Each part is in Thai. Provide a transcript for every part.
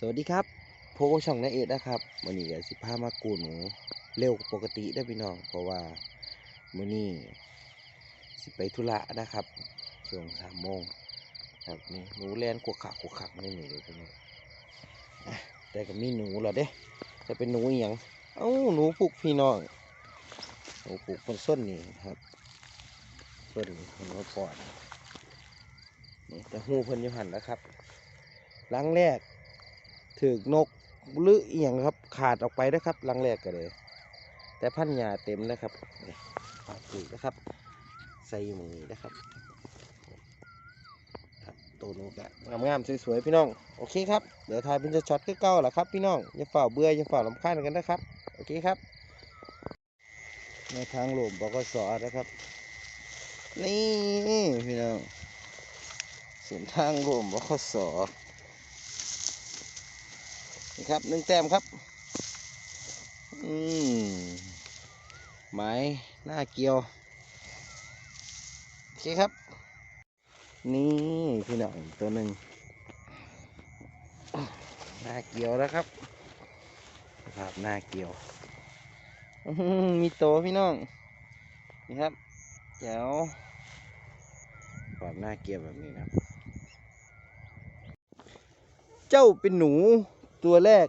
สวัสดีครับโพช่องนาเอ็ดนะครับวันนี้ก็สิพามากูหนูเร็วกปกติได้พี่น้อง เพราะว่ามื้อนี้สิไปธุระนะครับช่วงสามโมงครับนี่หนูแลนขวขักขวขักนี่หนี่เลยพี่น้องแต่ก็มีหนูเหรอเด้จะเป็นหนูอหย่างเอ้าหนูผูกพี่น้องหนูผูกบนส้นนี่ครับส้นนี่มันก็ปอดนี่แต่หูเพิ่นอยู่หันแล้วครับหลังแรก ถือกนกหรือเอหย่างครับ ขาดออกไปนะครับลังแรกก็เลย แต่พันยาเต็มนะครับนี่ปาดปุ๋ยนะครับ ใส่มือนะครับตัวนูกะงามๆสวยๆพี่น้องโอเคครับเดี๋ยวถ่ายเป็นช็อตเก่าๆแหละครับพี่น้องอย่าฝ่าเบื่ออย่าฝ่าลำคาญกันนะครับโอเคครับในทางหลวงบกสนะครับ นี่พี่น้องเส้นทางหลวงบกส ครับหนึ่งแต้มครับ อืมไม้หน้าเกียว โอเคครับ นี่พี่น้องตัวหนึ่งหน้าเกียวแล้วครับภาพหน้าเกียวมีโตพี่น้อง นี่ครับเดี๋ยวาพหน้าเกียวแบบนี้นะครับ เจ้าเป็นหนู ตัวแรก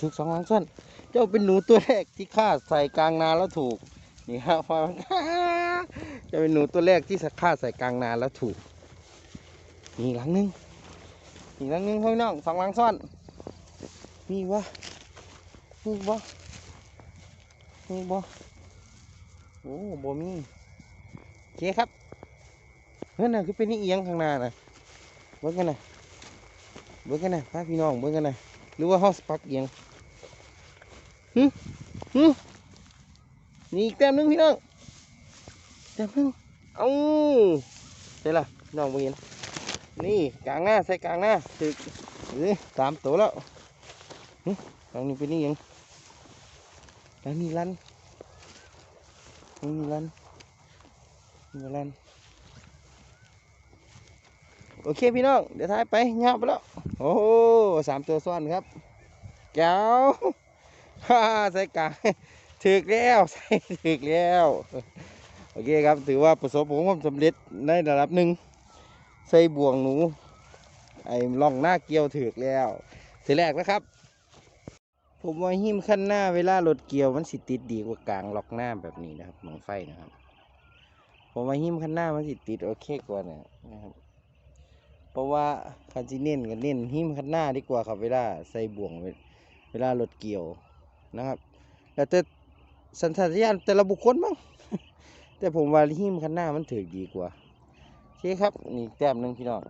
ถูกสองหลังสั้นเจ้าเป็นหนูตัวแรกที่ข้าใส่กลางนาแล้วถูกนี่ครับพอเจะเป็นหนูตัวแรกที่ข้าใส่กลางนาแล้วถูกมีหลังหนึงอีกหลังหนึงพี่น้องสองหลังซ่อนมีวะมีวะมีบ่โอ้บ่มีโอเคครับเฮ้ยน่ะคือเป็นนี่เอียงข้างหน้าน่ะเบิ่งกันน่ะ เบิ่งกันนะพาพี่น้องเบิ่งกันนะหรือว่าเฮาสปักเอียงหึหึนี่อีกแต้มหนึงพี่น้องแต้มหนึงเอาเสร็จละน้องเห็นนี่กลางหน้าใส่กลางหน้าถึกเอ้ยสามตัวแล้วหึทางนี้เป็นนี่ยังทางนี้ลันทางนี้ลันนี่ลันโอเคพี่น้องเดี๋ยวท้ายไปเงาไปแล้ว โอ้สามตัวซ้อนครับแก้วฮ่าใส่กลางถึกแล้วใส่ถึกแล้วโอเคครับถือว่าประสบความสำเร็จในระดับหนึ่งใส่บ่วงหนู ไอ้ล่องหน้าเกี่ยวถึกแล้วทีแรกนะครับ ผมว่าหิมขั้นหน้าเวลารถเกี่ยวมันสิติดดีกว่ากลางล็อกหน้าแบบนี้นะครับหมองไฟนะครับ ผมว่าหิมขั้นหน้ามันสิติดโอเคกว่านะครับ เพราะว่าคันจิเน้นกันเน้นหิ้มคันหน้าดีกว่าครับเวลาใส่บ่วงเวลารถเกี่ยวนะครับแล้วแต่สัญชาตญาณแต่ละบุคคลมั้งแต่ผมว่าหิ้มคันหน้ามันถือดีกว่าโอเคครับนี่แต้มหนึ่งพี่น้อง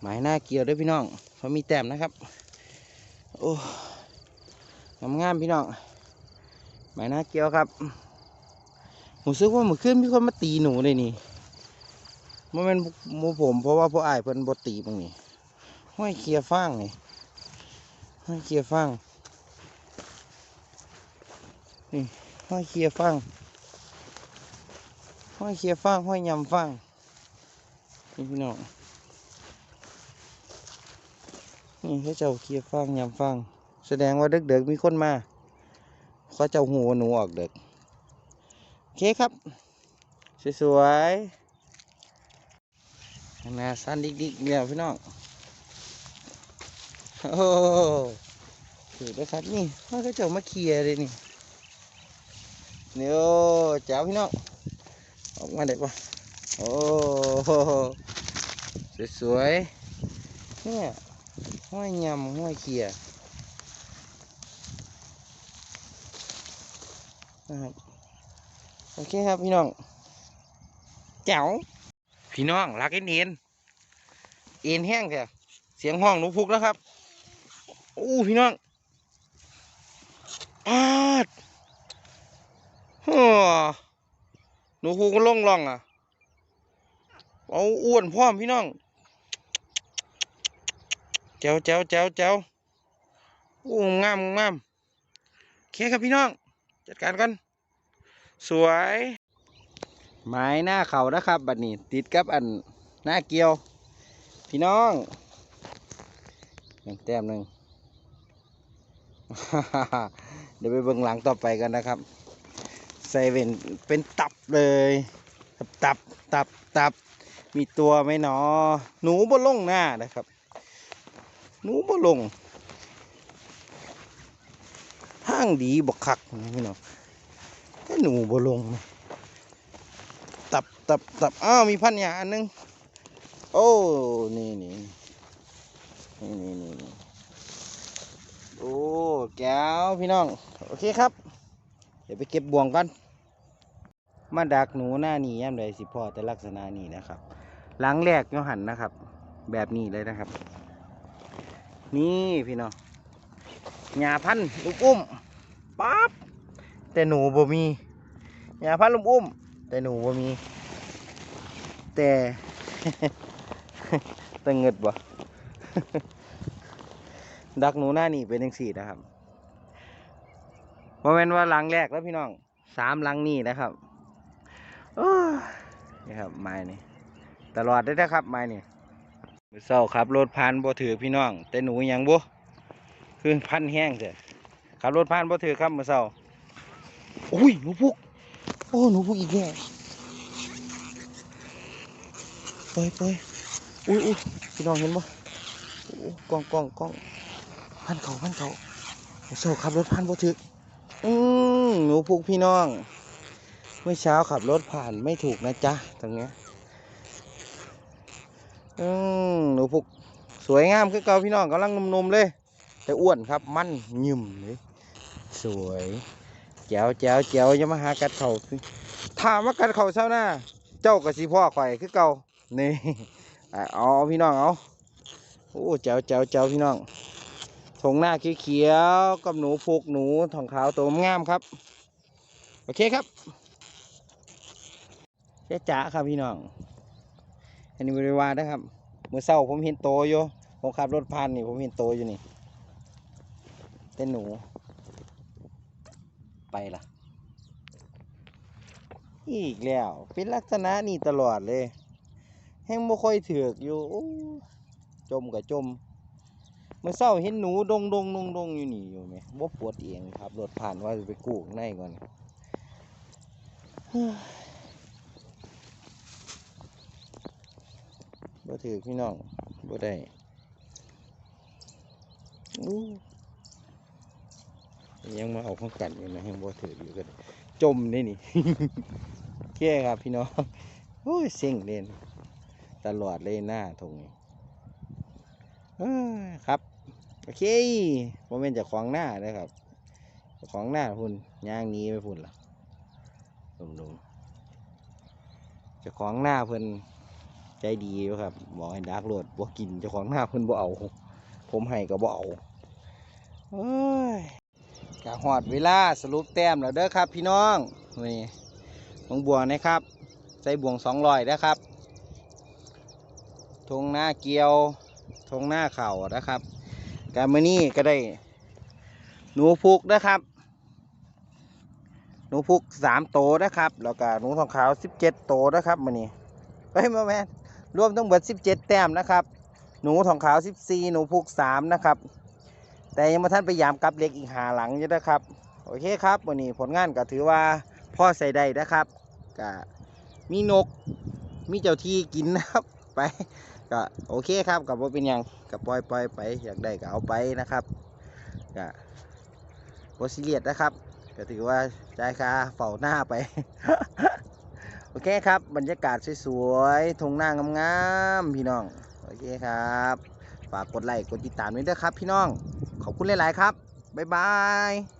หมายหน้าเกี่ยวด้วยพี่น้องเพรามีแต้มนะครับโอ้งามงามพี่น้องหมายหน้าเกี่ยวครับผมซื้อว่าเมื่อคืนมีคนมาตีหนูเลยนี่ มันเป็นมูผมเพราะว่าพวกไอ้เพิ่นบตีตรงนี้ห้อยเคลียร์ฟางนี่ห้อยเคลียร์ฟางนี่ห้อยเคลียร์ฟางห้อยเคลียร์ฟางห้อยยำฟางนี่พี่น้องนี่เขาเจ้าเคลียร์ฟางยำฟางแสดงว่าเด็กๆมีคนมาเขาเจ้าหูว่าหนูออกเด็กโอเคครับ สวยๆ นาสั้นดิกๆเดียวพี่น้องโอ้ถือได้ครับนี่มันก็จะมาเคลียร์เลยนี่เนี่ยวเจ้าพี่น้องออกมาได้ปะโอ้โหสวยๆเนี่ยห้อยยำห้อยเคลียร์นะครับโอเคครับพี่น้องแจ๋ว พี่น้องรักเอ็นเอ็นเอ็นแห้งแท้เสียงห้องหนูพุกแล้วครับอู้พี่น้องปาดฮ่อหนูพุกก็ล่องล่องอะเอาอ้วนพร้อมพี่น้องแจ๋วแจ๋วแจ๋วแจ๋วอู้งามงามโอเคครับพี่น้อง จัดการกัน สวย ไม้หน้าเขานะครับ บัดนี้ติดกับอันหน้าเกียว พี่น้องอีกแต้มหนึ่งเดี๋ยวไปเบิ่งหลังต่อไปกันนะครับ ใส่เป็นเป็นตับเลยตับตับตับ มีตัวไหมหนอ หนูบ่ลงหน้านะครับ หนูบ่ลงห้างดีบกคักนะพี่น้องถ้าหนูบ่ลงนะ ตับตับอ้าวมีพันยาอันหนึง โอ้นี่นี่นี่นี่นี่นโอ้แก้วพี่น้อง โอเคครับ เดี๋ยวไปเก็บบ่วงกันมาดักหนูหน้านี้ย่ำใดสิพ่อแต่ลักษณะนี้นะครับ หลังแรกยหันนะครับ แบบนี้เลยนะครับ นี่พี่น้องหญ้าพันธุ์ลูกอุ้มปั๊บแต่หนูบ่มีหญ้าพันธุ์ลูกอุ้ม แต่หนูบ่มี แต่ ตังเงิดบ่ ดักหนูหน้านี่เป็นจังสี่นะครับโมเมนว่าหลังแรกแล้วพี่น้องสามหลังนี่นะครับนี่ครับไม้นี่ตลอดได้นะครับไม้นี่มือเศร้าขับรถผ่านบ่ถือพี่น้อง แต่หนูยังบ่คือพันแห้งเถอะขับรถผ่านบ่ถือครับมือเศร้าอุ้ยหนูพุกโอ้หนูพุกอีกแล้ ไปไปอุ้ยอุ้ยพี่น้องเห็นบ่กล้องกล้องกล้องพันเขาพันเขามื้อเศร้าขับรถผ่านบ่ถืออืมหนูพุกพี่น้องเมื่อเช้าขับรถผ่านไม่ถูกนะจ๊ะตรงเนี้ยอืมหนูพุกสวยงามคือเก่าพี่น้องกำลังนุ่มๆเลย แต่อ้วนครับมันยิ่มเลยสวยแจ๋วแจ๋วแจ๋วยามาหากัดเขาถามว่ากัดเขาเช้าหน้า เจ้ากับสีพ่อข่อยคือเก่า นี่เอาพี่น้องเอาโอ้แจ๋วแจ๋วแจ๋วพี่น้องทงหน้าเขียวกับหนูพุกหนูทองขาวตัวงามครับ โอเคครับเจ๊จ๋าครับพี่น้อง อันนี้บริวารนะครับเมื่อเช้าผมเห็นโตอยู่ผมขับรถผ่านนี่ผมเห็นโตอยู่นี่เต้นหนู ไปล่ะ อีกแล้ว เป็นลักษณะนี่ตลอดเลย แห้งบ่ค่อยเถือกอยู่จมกับจมเมื่อเช้าเห็นหนูดงดงดงดงอยู่นี่อยู่ไหมบ่ปวดเองครับรถผ่านว่าจะไปกู้ข้างในก่อนบ่ถือพี่น้องบ่ได้ยังมาเอาข้องกันอยู่นะยังบ่ถืออยู่กันจมนี่นี่ แค่ครับพี่น้องโอ้ยเซ็งเล่น ตลอดเลยหน้าทงอครับ โอเคผมเป็นจ้าของหน้านะครับเจ้าของหน้าพุ่นย่างนี้ไปพุ่นล่ะลงลงๆเจ้าของหน้าเพิ่นใจดีอยู่ครับบอกให้ดักโหลดบ่กินจ้าของหน้าเพิ่นบ่เอา ผมให้ก็บ่เอาเอ้ยกะหอดเวลาสรุปแต้มแล้วเด้อครับ พี่น้องนี่บงบัวนะครับ ใส่บ่วงสองร้อยนะครับ ทงหน้าเกียวทงหน้าเข่านะครับการมือนี้ก็ได้ หนูพุกนะครับ หนูพุกสามโตนะครับ แล้วก็หนูทองขาวสิบเจ็ดโตนะครับมื้อนี้เฮ้ยมาแมนรวมทั้งหมด17แต้มนะครับ หนูทองขาว14หนูพุก3นะครับ แต่ยังมาท่านไปยามกับเล็กอีกหาหลังอยู่นะครับโอเคครับวันนี้ผลงานก็ถือว่าพ่อใส่ได้นะครับก็มีนกมีเจ้าที่กินนะครับไป ก็โอเคครับกับว่าเป็นยังกับปล่อยปล่อยไปอยากได้ก็เอาไปนะครับก็บซิเลียดนะครับก็ถือว่าจ่ายค่าเฝ้าหน้าไป โอเคครับ บรรยากาศสวยๆทงหน้างามๆพี่น้อง โอเคครับ ฝากกดไลค์กดติดตามด้วยนะครับ พี่น้อง ขอบคุณหลาย ๆ ครับ บ๊ายบาย